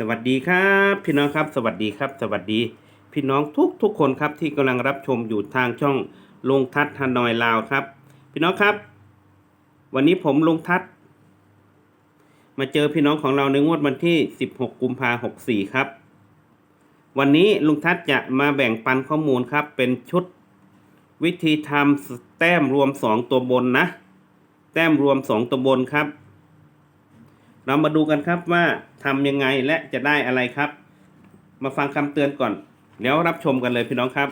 สวัสดีครับ พี่น้องครับ สวัสดีครับ สวัสดี พี่น้องทุกทุกคนครับที่กำลังรับชมอยู่ทางช่องลงทัศน์ฮานอยลาวครับ พี่น้องครับ วันนี้ผมลงทัศน์มาเจอพี่น้องของเราในงวดวันที่ 16 กุมภาหกสี่ครับ วันนี้ลุงทัศน์จะมาแบ่งปันข้อมูลครับ เป็นชุดวิธีทำแต้มรวม 2 ตัวบนนะ แต้มรวม 2 ตัวบนครับ เรามาดูกันครับว่าทำยังไงและจะได้อะไรครับ มาฟังคำเตือนก่อนเดี๋ยวรับชมกันเลยพี่น้องครับ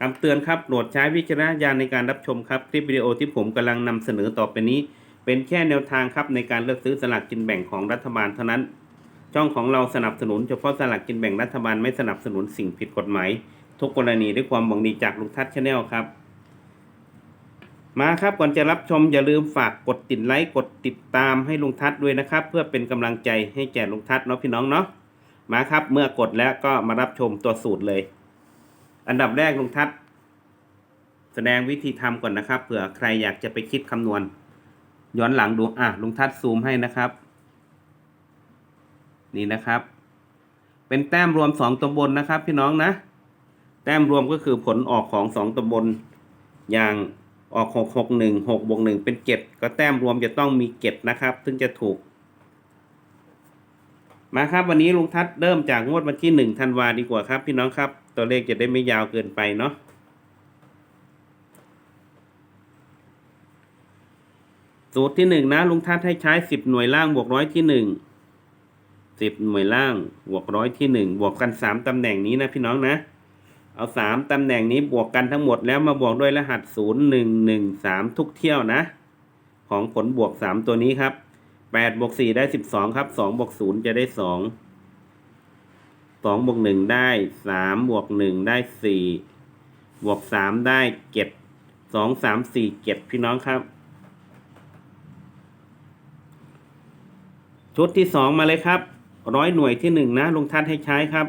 คำเตือนครับโปรดใช้วิจารณญาณในการรับชมครับ คลิปวิดีโอที่ผมกำลังนำเสนอต่อไปนี้ เป็นแค่แนวทางครับในการเลือกซื้อสลากกินแบ่งของรัฐบาลเท่านั้น ช่องของเราสนับสนุนเฉพาะสลากกินแบ่งรัฐบาลไม่สนับสนุนสิ่งผิดกฎหมายทุกกรณีด้วยความหวังดีจากลุงทัศน์ชาแนลครับ มาครับก่อนจะรับชมอย่าลืมฝากกดติดไลค์กดติดตามให้ลุงทัศด้วยนะครับ เพื่อเป็นกำลังใจให้แก่ลุงทัศเนาะพี่น้องเนาะมาครับ เมื่อกดแล้วก็มารับชมตัวสูตรเลย อันดับแรกลุงทัศแสดงวิธีทำก่อนนะครับเผื่อใครอยากจะไปคิดคำนวณ ย้อนหลังดูอะลุงทัศซูมให้นะครับ นี่นะครับ เป็นแต้มรวมสองตัวบนนะครับ พี่น้องนะ แต้มรวมก็คือผลออกของสองตัวบนอย่าง ออกหกหกหนึ่งหกบวกหนึ่งเป็นเจ็ดก็แต้มรวมจะต้องมีเจ็ดนะครับ ซึ่งจะถูก มาครับวันนี้ลุงทัศน์เริ่มจากงวดวันที่หนึ่งธันวาดีกว่าครับ พี่น้องครับ ตัวเลขจะได้ไม่ยาวเกินไปเนาะสูตรที่หนึ่งนะ ลุงทัศน์ให้ใช้สิบหน่วยล่างบวกร้อยที่หนึ่งสิบหน่วยล่างบวกร้อยที่หนึ่งบวกกันสามตำแหน่งนี้นะพี่น้องนะ เอาสามตำแหน่งนี้บวกกันทั้งหมดแล้วมาบวกด้วยรหัสศูนย์หนึ่งหนึ่งสามทุกเที่ยวนะ ของผลบวกสามตัวนี้ครับแปดบวกสี่ได้สิบสองครับสองบวกศูนย์จะได้สองสองบวกหนึ่งได้สามบวกหนึ่งได้สี่บวกสามได้เจ็ดสองสามสี่เจ็ดพี่น้องครับ ชุดที่สองมาเลยครับร้อยหน่วยที่หนึ่งนะลงทัดให้ใช้ครับ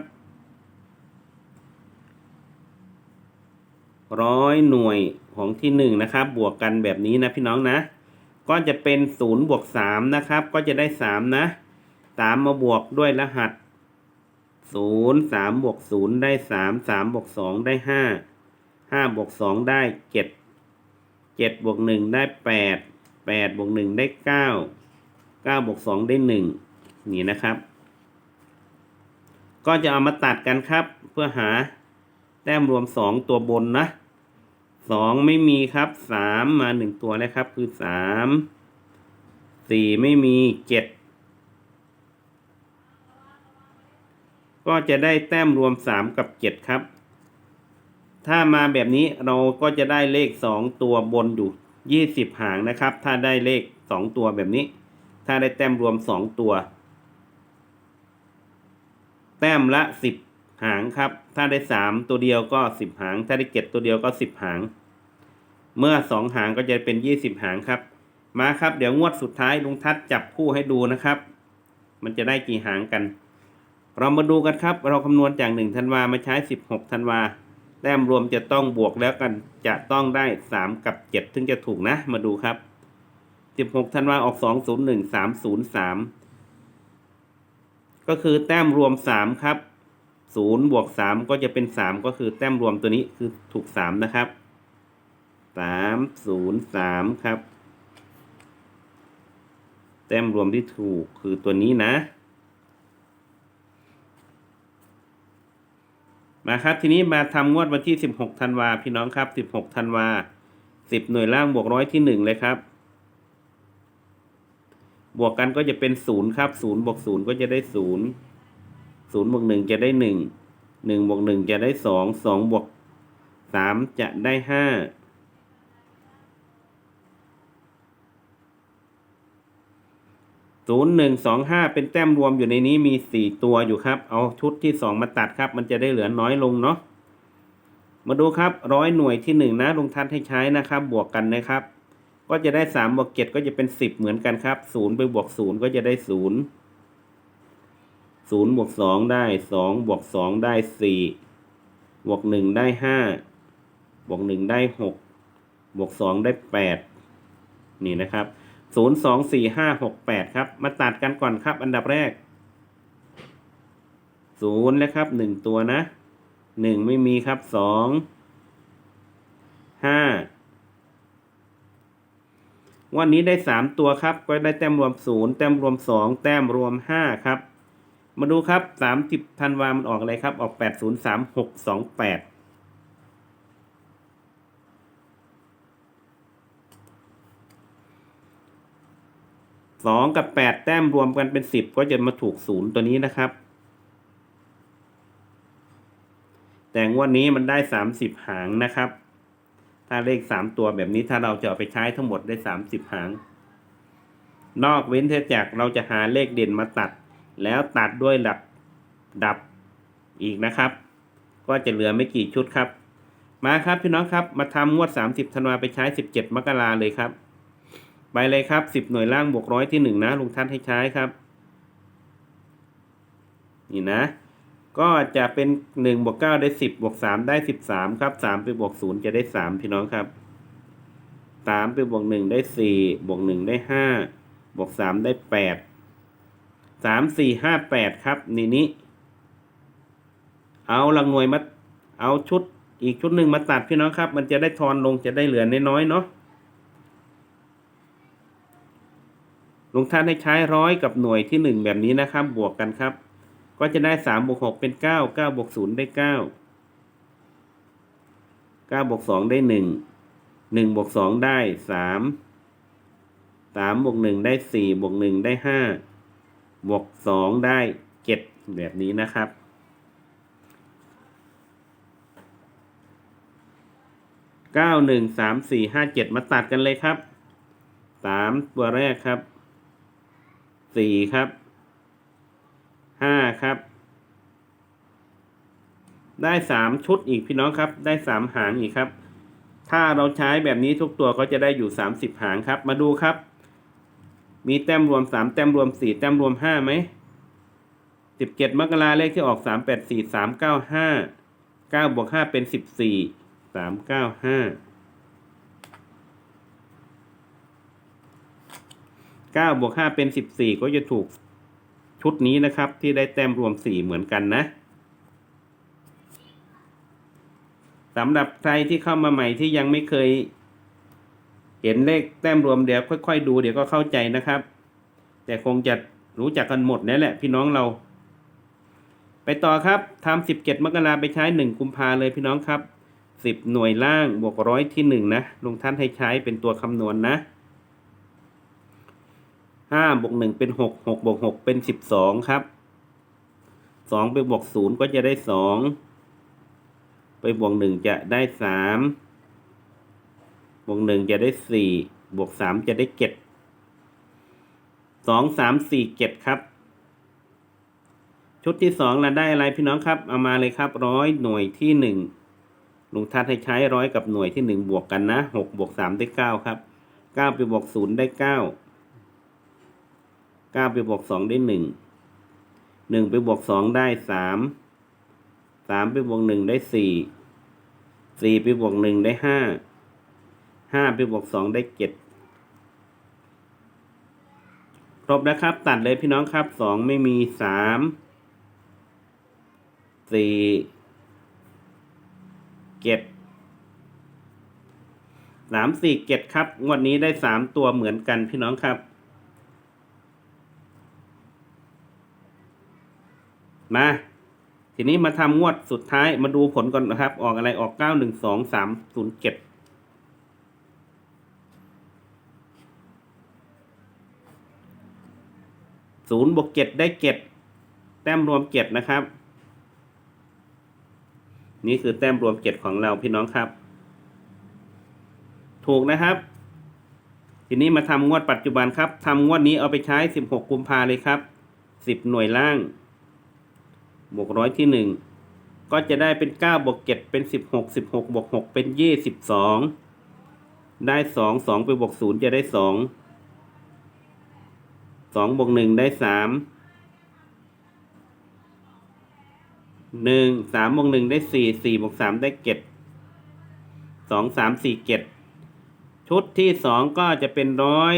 ร้อยหน่วยของที่หนึ่งนะครับ บวกกันแบบนี้นะพี่น้องนะ ก็จะเป็นศูนย์บวกสามนะครับ ก็จะได้สามนะสามมาบวกด้วยรหัสศูนย์สามบวกศูนย์ได้สามสามบวกสองได้ห้าห้าบวกสองได้เจ็ดเจ็ดบวกหนึ่งได้แปดแปดบวกหนึ่งได้เก้าเก้าบวกสองได้หนึ่งนี่นะครับ ก็จะเอามาตัดกันครับ เพื่อหาแต้มรวมสองตัวบนนะ สองไม่มีครับสามมาหนึ่งตัวแล้วครับ คือสามสี่ไม่มีเจ็ดก็จะได้แต้มรวมสามกับเจ็ดครับ ถ้ามาแบบนี้เราก็จะได้เลขสองตัวบนอยู่ยี่สิบหางนะครับ ถ้าได้เลขสองตัวแบบนี้ ถ้าได้แต้มรวมสองตัว แต้มละสิบ หางครับ ถ้าได้สามตัวเดียวก็สิบหาง ถ้าได้เจ็ดตัวเดียวก็สิบหาง เมื่อสองหางก็จะเป็นยี่สิบหางครับ มาครับเดี๋ยวงวดสุดท้ายลุงทัศน์จับคู่ให้ดูนะครับ มันจะได้กี่หางกัน เรามาดูกันครับ เราคำนวณจากหนึ่งธันวามาใช้สิบหกธันวาแต้มรวมจะต้องบวกแล้วกันจะต้องได้สามกับเจ็ดถึงจะถูกนะ มาดูครับสิบหกธันวาออกสองศูนย์หนึ่งสามศูนย์สามก็คือแต้มรวมสามครับ ศูนย์บวกสามก็จะเป็นสามก็คือแต้มรวมตัวนี้คือถูกสามนะครับสามศูนย์สามครับ แต้มรวมที่ถูกคือตัวนี้นะ มาครับทีนี้มาทำงวดวันที่สิบหกธันวาพี่น้องครับสิบหกธันวาสิบหน่วยล่างบวกร้อยที่หนึ่งเลยครับ บวกกันก็จะเป็นศูนย์ครับศูนย์บวกศูนย์ก็จะได้ศูนย์ ศูนย์บวกหนึ่งจะได้หนึ่งหนึ่งบวกหนึ่งจะได้สองสองบวกสามจะได้ห้าศูนย์หนึ่งสองห้าเป็นแต้มรวมอยู่ในนี้มีสี่ตัวอยู่ครับ เอาชุดที่สองมาตัดครับ มันจะได้เหลือน้อยลงเนาะมาดูครับร้อยหน่วยที่หนึ่งนะลงทัดให้ใช้นะครับ บวกกันนะครับ ก็จะได้สามบวกเจ็ดก็จะเป็นสิบเหมือนกันครับศูนย์ไปบวกศูนย์ก็จะได้ศูนย์ ศูนย์บวกสองได้สองบวกสองได้สี่บวกหนึ่งได้ห้าบวกหนึ่งได้หกบวกสองได้แปดนี่นะครับศูนย์สองสี่ห้าหกแปดครับ มาตัดกันก่อนครับ อันดับแรกศูนย์นะครับหนึ่งตัวนะหนึ่งไม่มีครับสองห้าวันนี้ได้สามตัวครับ ก็ได้แต้มรวมศูนย์แต้มรวมสองแต้มรวมห้าครับ มาดูครับสามสิบธันวามันออกอะไรครับ ออกแปดศูนย์สามหกสองแปดสองกับแปดแต้มรวมกันเป็นสิบก็จะมาถูกศูนย์ตัวนี้นะครับ แต่งวดนี้มันได้สามสิบหางนะครับ ถ้าเลขสามตัวแบบนี้ถ้าเราจะเอาไปใช้ทั้งหมดได้สามสิบหาง นอกเว้นเทจากเราจะหาเลขเด่นมาตัด แล้วตัดด้วยหลักดับอีกนะครับ ก็จะเหลือไม่กี่ชุดครับ มาครับพี่น้องครับมาทำงวด 30ธันวาไปใช้ 17 มกราเลยครับ ไปเลยครับ 10 หน่วยล่างบวกร้อยที่ 1 นะลุงทัศน์ให้ใช้ครับ นี่นะ ก็จะเป็น1บวก9ได้ 10บวก3ได้ 13 ครับ 3 ไปบวก0จะได้ 3 พี่น้องครับ 3 ไปบวก1ได้ 4 บวก1ได้ 5 บวก3ได้ 8 3 4 5 8ครับนี่นี้ เอาลังหน่วยมาเอาชุดอีกชุดหนึ่งมาตัดพี่น้องครับ มันจะได้ทอนลงจะได้เหลือน้อยๆเนาะลงท่านให้ใช้ร้อยกับหน่วยที่หนึ่งแบบนี้นะครับ บวกกันครับ ก็จะได้สามบวกหกเป็นเก้าเก้าบวกศูนย์ได้เก้าเก้าบวกสองได้หนึ่งหนึ่งบวกสองได้สามสามบวกหนึ่งได้สี่บวกหนึ่งได้ห้า บวกสองได้เจ็ดแบบนี้นะครับ เก้าหนึ่งสามสี่ห้าเจ็ดมาตัดกันเลยครับ สามตัวแรกครับ สี่ครับ ห้าครับ ได้สามชุดอีกพี่น้องครับ ได้สามหางอีกครับ ถ้าเราใช้แบบนี้ทุกตัวก็จะได้อยู่สามสิบหางครับ มาดูครับ มีแต้มรวมสามแต้มรวมสี่แต้มรวมห้าไหมสิบเจ็ดมกราเลขที่ออกสามแปดสี่สามเก้าห้าเก้าบวกห้าเป็นสิบสี่สามเก้าห้าเก้าบวกห้าเป็นสิบสี่ก็จะถูกชุดนี้นะครับ ที่ได้แต้มรวมสี่เหมือนกันนะสำหรับใครที่เข้ามาใหม่ที่ยังไม่เคย เห็นเลขแต้มรวมเดี๋ยวค่อย ๆ ดูเดี๋ยวก็เข้าใจนะครับ แต่คงจะรู้จักกันหมดนี่แหละ พี่น้องเรา ไปต่อครับทำสิบเจ็ดมกราไปใช้หนึ่งกุมภาเลยพี่น้องครับสิบหน่วยล่างบวกร้อยที่หนึ่งนะลงท่านให้ใช้เป็นตัวคำนวณนนะห้าบวกหนึ่งเป็นหกหกบวกหกเป็นสิบสองครับสองไปบวกศูนย์ก็จะได้สองไปบวกหนึ่งจะได้สาม บวกหนึ่งจะได้สี่บวกสามจะได้เจ็ดสองสามสี่เจ็ดครับ ชุดที่สองเราได้อะไรพี่น้องครับ เอามาเลยครับร้อยหน่วยที่หนึ่งลุงทัดให้ใช้ร้อยกับหน่วยที่หนึ่งบวกกันนะหกบวกสามได้เก้าครับเก้าไปบวกศูนย์ได้เก้าเก้าไปบวกสองได้หนึ่งหนึ่งไปบวกสองได้สามสามไปบวกหนึ่งได้สี่สี่ไปบวกหนึ่งได้ห้า ห้าไปบวกสองได้เจ็ดครบนะครับ ตัดเลยพี่น้องครับสองไม่มีสามสี่เจ็ดสามสี่เจ็ดครับ งวดนี้ได้สามตัวเหมือนกันพี่น้องครับ มา ทีนี้มาทำงวดสุดท้ายมาดูผลก่อนนะครับ ออกอะไรออกเก้าหนึ่งสองสามศูนย์เจ็ด ศูนย์บวกเจ็ดได้เจ็ดแต้มรวมเจ็ดนะครับ นี่คือแต้มรวมเจ็ดของเราพี่น้องครับ ถูกนะครับ ทีนี้มาทำงวดปัจจุบันครับทำงวดนี้เอาไปใช้สิบหกกุมภาเลยครับสิบหน่วยล่าง บวกร้อยที่หนึ่งก็จะได้เป็นเก้าบวกเจ็ดเป็นสิบหกสิบหกบวกหกเป็นยี่สิบสองได้สองสองไปบวกศูนย์จะได้สอง สองบวกหนึ่งได้สามหนึ่งสามบวกหนึ่งได้สี่สี่บวกสามได้เจ็ดสองสามสี่เจ็ดชุดที่สองก็จะเป็นร้อย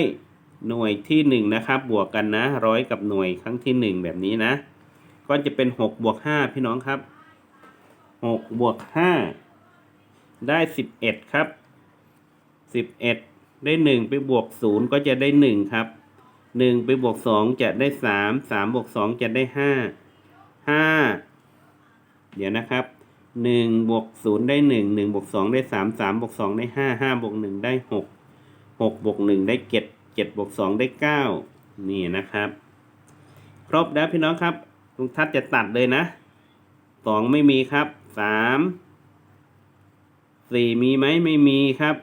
หน่วยที่หนึ่งนะครับ บวกกันนะร้อยกับหน่วยครั้งที่หนึ่งแบบนี้นะ ก็จะเป็นหกบวกห้าพี่น้องครับหกบวกห้าได้สิบเอ็ดครับสิบเอ็ดได้หนึ่งไปบวกศูนย์ก็จะได้หนึ่งครับ หนึ่งไปบวกสองจะได้สามสามบวกสองจะได้ห้าห้าเดี๋ยวนะครับหนึ่งบวกศูนย์ได้หนึ่งหนึ่งบวกสองได้สามสามบวกสองได้ห้าห้าบวกหนึ่งได้หกหกบวกหนึ่งได้เจ็ดเจ็ดบวกสองได้เก้านี่นะครับ ครบแล้วพี่น้องครับลุงทัศจะตัดเลยนะสองไม่มีครับสามสี่มีไหมไม่มีครับ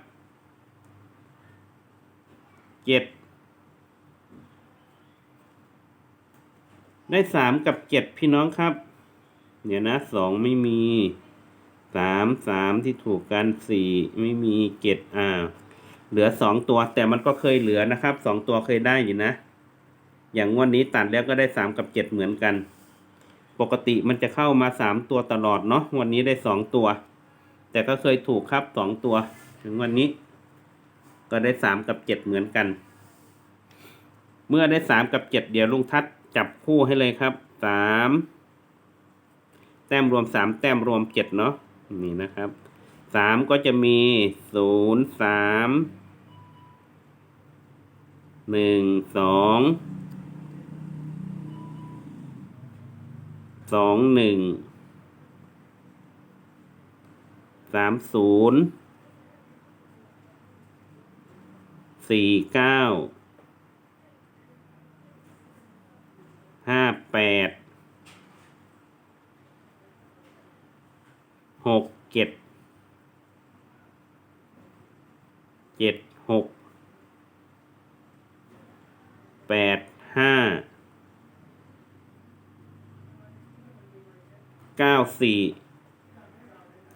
เจ็ด ได้สามกับเจ็ดพี่น้องครับ เดี๋ยวนะสองไม่มีสามสามที่ถูกกันสี่ไม่มีเจ็ดอ่า เหลือสองตัวแต่มันก็เคยเหลือนะครับสองตัวเคยได้อยู่นะ อย่างงวันนี้ตัดแล้วก็ได้สามกับเจ็ดเหมือนกัน ปกติมันจะเข้ามาสามตัวตลอดเนาะวันนี้ได้สองตัว แต่ก็เคยถูกครับสองตัว ถึงวันนี้ ก็ได้สามกับเจ็ดเหมือนกัน เมื่อได้สามกับเจ็ดเดี๋ยวลุงทัศ จับคู่ให้เลยครับสามแต้มรวมสามแต้มรวมเจ็ดเนาะนี่นะครับสามก็จะมีศูนย์สามหนึ่งสองสองหนึ่งสามศูนย์สี่เก้า ห้าแปดหกเจ็ดเจ็ดหกแปดห้าเก้าสี่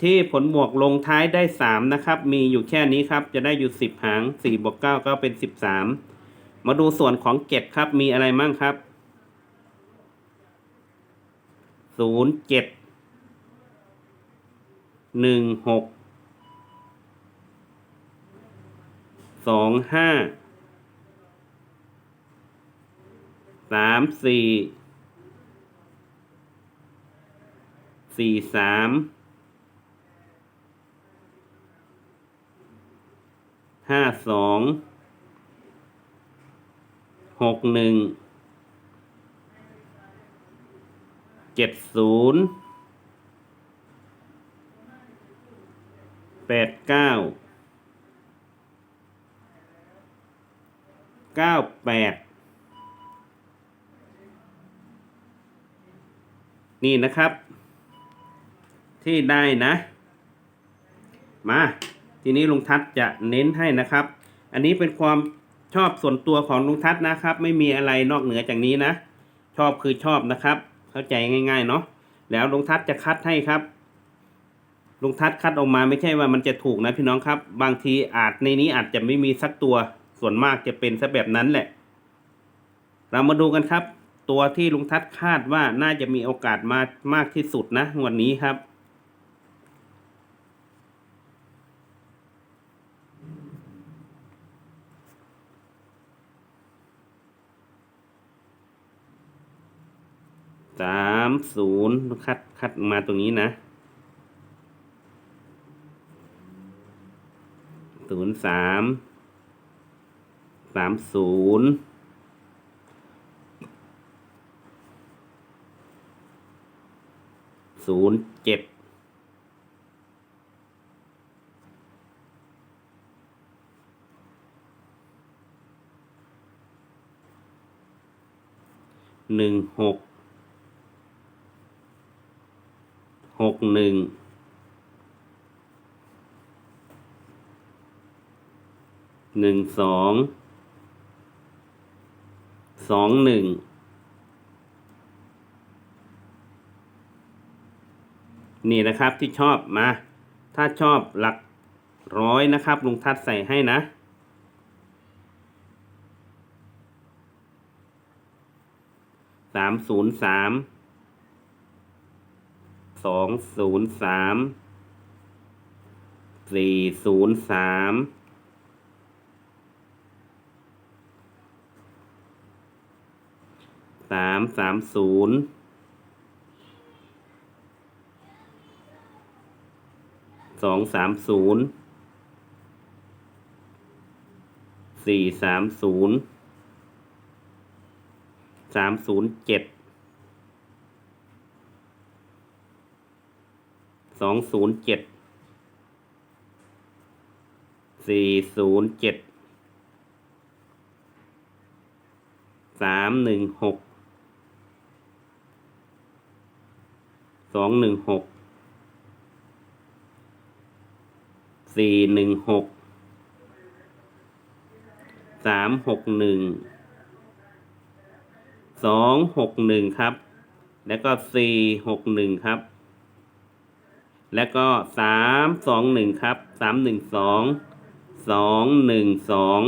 ที่ผลบวกลงท้ายได้สามนะครับ มีอยู่แค่นี้ครับ จะได้อยู่สิบหางสี่บวกเก้าก็เป็นสิบสามมาดูส่วนของเจ็ดครับ มีอะไรมั่งครับ ศูนย์เจ็ดหนึ่งหกสองห้าสามสี่สี่สามห้าสองหกหนึ่ง เจ็ดศูนย์แปดเก้าเก้าแปดนี่นะครับ ที่ได้นะ มา ทีนี้ลุงทัศน์จะเน้นให้นะครับ อันนี้เป็นความชอบส่วนตัวของลุงทัศน์นะครับ ไม่มีอะไรนอกเหนือจากนี้นะ ชอบคือชอบนะครับ เข้าใจง่าย ๆ เนาะแล้วลุงทัศจะคัดให้ครับลุงทัศคัดออกมาไม่ใช่ว่ามันจะถูกนะพี่น้องครับ บางทีอาจในนี้อาจจะไม่มีสักตัวส่วนมากจะเป็นซะแบบนั้นแหละ เรามาดูกันครับ ตัวที่ลุงทัศคาดว่าน่าจะมีโอกาสมามากที่สุดนะวันนี้ครับ สามศูนย์คัดคัดมาตรงนี้นะศูนย์สามสามศูนย์ศูนย์เจ็ดหนึ่งหก หกหนึ่งหนึ่งสองสองหนึ่งนี่นะครับที่ชอบมา ถ้าชอบหลักร้อยนะครับ ลุงทัดใส่ให้นะ สามศูนย์สาม สองศูนย์สามสี่ศูนย์สามสามสามศูนย์สองสามศูนย์สี่สามศูนย์สามศูนย์เจ็ด สองศูนย์เจ็ดสี่ศูนย์เจ็ดสามหนึ่งหกสองหนึ่งหกสี่หนึ่งหกสามหกหนึ่งสองหกหนึ่งครับ แล้วก็สี่หกหนึ่งครับ แล้วก็สามสองหนึ่งครับสามหนึ่งสองสองหนึ่งสอง